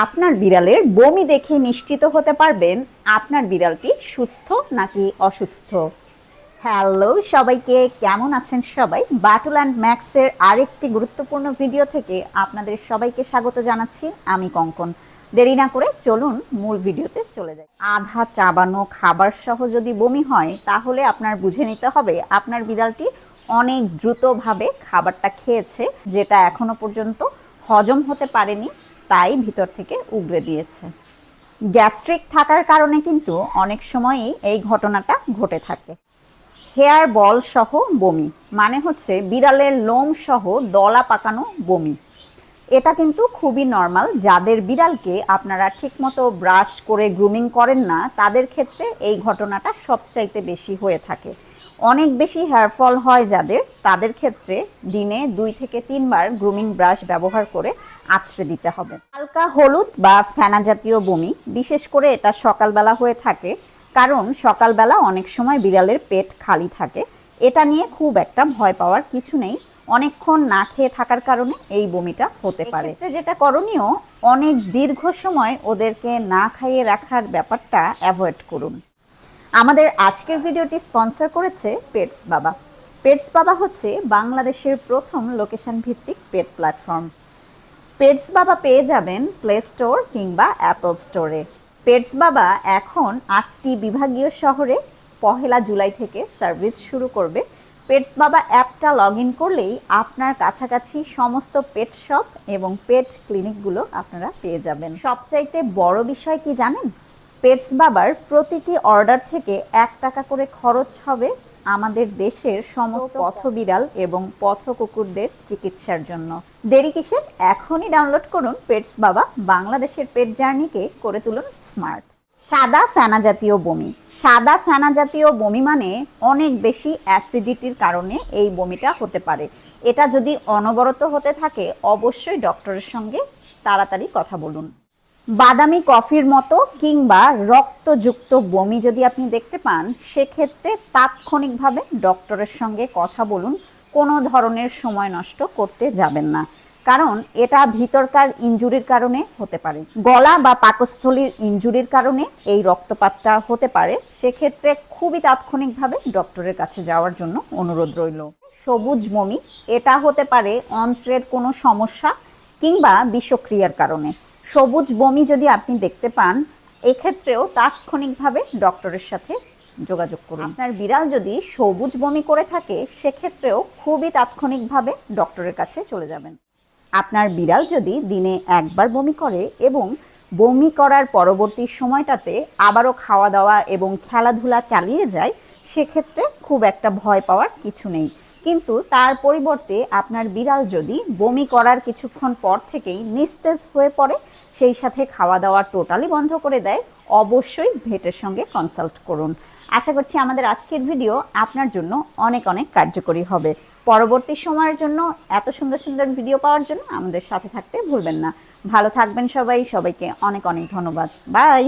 আপনার বিড়ালের বমি দেখে নিশ্চিত হতে পারবেন আপনার বিড়ালটি সুস্থ নাকি অসুস্থ। হ্যালো সবাইকে, কেমন আছেন সবাই? বাটুল অ্যান্ড ম্যাক্সের আরেকটি গুরুত্বপূর্ণ ভিডিও থেকে আপনাদের সবাইকে স্বাগত জানাচ্ছি। আমি কঙ্কন। দেরি না করে চলুন মূল ভিডিওতে চলে যাই। আধা চাবানো খাবার সহ যদি বমি হয়, তাহলে আপনার বুঝে নিতে হবে আপনার বিড়ালটি অনেক দ্রুতভাবে খাবারটা খেয়েছে, যেটা এখনও পর্যন্ত হজম হতে পারেনি। তাই ভিতর থেকে উগড়ে দিয়েছে। গ্যাস্ট্রিক থাকার কারণে কিন্তু অনেক সময়ই এই ঘটনাটা ঘটে থাকে। হেয়ার বল সহ বমি মানে হচ্ছে বিড়ালের লোম সহ দলা পাকানো বমি। এটা কিন্তু খুবই নর্মাল। যাদের বিড়ালকে আপনারা ঠিকমতো ব্রাশ করে গ্রুমিং করেন না, তাদের ক্ষেত্রে এই ঘটনাটা সবচাইতে বেশি হয়ে থাকে। অনেক বেশি হেয়ার ফল হয় যাদের তাদের ক্ষেত্রে দিনে দুই থেকে তিনবার গ্রুমিং ব্রাশ ব্যবহার করে আছড়ে দিতে হবে। হালকা হলুদ বা ফেনা জাতীয় বমি বিশেষ করে এটা সকালবেলা হয়ে থাকে কারণ সকালবেলা অনেক সময় বিড়ালের পেট খালি থাকে। এটা নিয়ে খুব একটা ভয় পাওয়ার কিছু নেই। অনেকক্ষণ না খেয়ে থাকার কারণে এই বমিটা হতে পারে। যেটা করণীয় অনেক দীর্ঘ সময় ওদেরকে না খাইয়ে রাখার ব্যাপারটা অ্যাভয়েড করুন। আমাদের আজকের ভিডিওটি স্পন্সর করেছে পেটস বাবা। পেটস বাবা হচ্ছে বাংলাদেশের প্রথম লোকেশন ভিত্তিক পেট প্ল্যাটফর্ম। পেটস বাবা পেয়ে যাবেন প্লে স্টোর কিংবা অ্যাপল স্টোরে। পেটস বাবা এখন আটটি বিভাগীয় শহরে পহেলা জুলাই থেকে সার্ভিস শুরু করবে। পেটস বাবা অ্যাপটা লগ ইন করলেই আপনার কাছাকাছি সমস্ত পেট শপ এবং পেট ক্লিনিকগুলো আপনারা পেয়ে যাবেন। সবচাইতে বড় বিষয় কি জানেন? পেটস বাবার প্রতিটি অর্ডার থেকে এক টাকা করে খরচ হবে আমাদের দেশের সমস্ত পথ বিড়াল এবং পথ কুকুরদের চিকিৎসার জন্য। দেরি কিসের? এখনই ডাউনলোড করুন পেটস বাবা বাংলাদেশের পেট জার্নিকে করে তুলুন স্মার্ট। সাদা ফেনা জাতীয় বমি। সাদা ফেনা জাতীয় বমি মানে অনেক বেশি অ্যাসিডিটির কারণে এই বমিটা হতে পারে। এটা যদি অনবরত হতে থাকে অবশ্যই ডক্টরের সঙ্গে তাড়াতাড়ি কথা বলুন। বাদামি কফির মতো কিংবা রক্তযুক্ত বমি যদি আপনি দেখতে পান, সেক্ষেত্রে তাৎক্ষণিকভাবে ডক্টরের সঙ্গে কথা বলুন। কোনো ধরনের সময় নষ্ট করতে যাবেন না। কারণ এটা ভিতরকার ইনজুরির কারণে হতে পারে। গলা বা পাকস্থলীর ইনজুরির কারণে এই রক্তপাতটা হতে পারে। সেক্ষেত্রে খুবই তাৎক্ষণিকভাবে ডক্টরের কাছে যাওয়ার জন্য অনুরোধ রইল। সবুজ বমি, এটা হতে পারে অন্ত্রের কোনো সমস্যা কিংবা বিষক্রিয়ার কারণে। সবুজ বমি যদি আপনি দেখতে পান, এক্ষেত্রেও তাৎক্ষণিকভাবে ডক্টরের সাথে যোগাযোগ করুন। আপনার বিড়াল যদি সবুজ বমি করে থাকে, সেক্ষেত্রেও খুবই তাৎক্ষণিকভাবে ডক্টরের কাছে চলে যাবেন। আপনার বিড়াল যদি দিনে একবার বমি করে এবং বমি করার পরবর্তী সময়টাতে আবারও খাওয়া দাওয়া এবং খেলাধুলা চালিয়ে যায়, সেক্ষেত্রে খুব একটা ভয় পাওয়ার কিছু নেই। কিন্তু তার পরিবর্তে আপনার বিড়াল যদি বমি করার কিছুক্ষণ পর থেকেই নিস্তেজ হয়ে পড়ে, সেই সাথে খাওয়া দাওয়া টোটালি বন্ধ করে দেয়, অবশ্যই ভেটের সঙ্গে কনসাল্ট করুন। আশা করছি আমাদের আজকের ভিডিও আপনার জন্য অনেক অনেক কার্যকরী হবে। পরবর্তী সময়ের জন্য, এত সুন্দর সুন্দর ভিডিও পাওয়ার জন্য আমাদের সাথে থাকতে ভুলবেন না। ভালো থাকবেন সবাই, সবাইকে অনেক অনেক ধন্যবাদ। বাই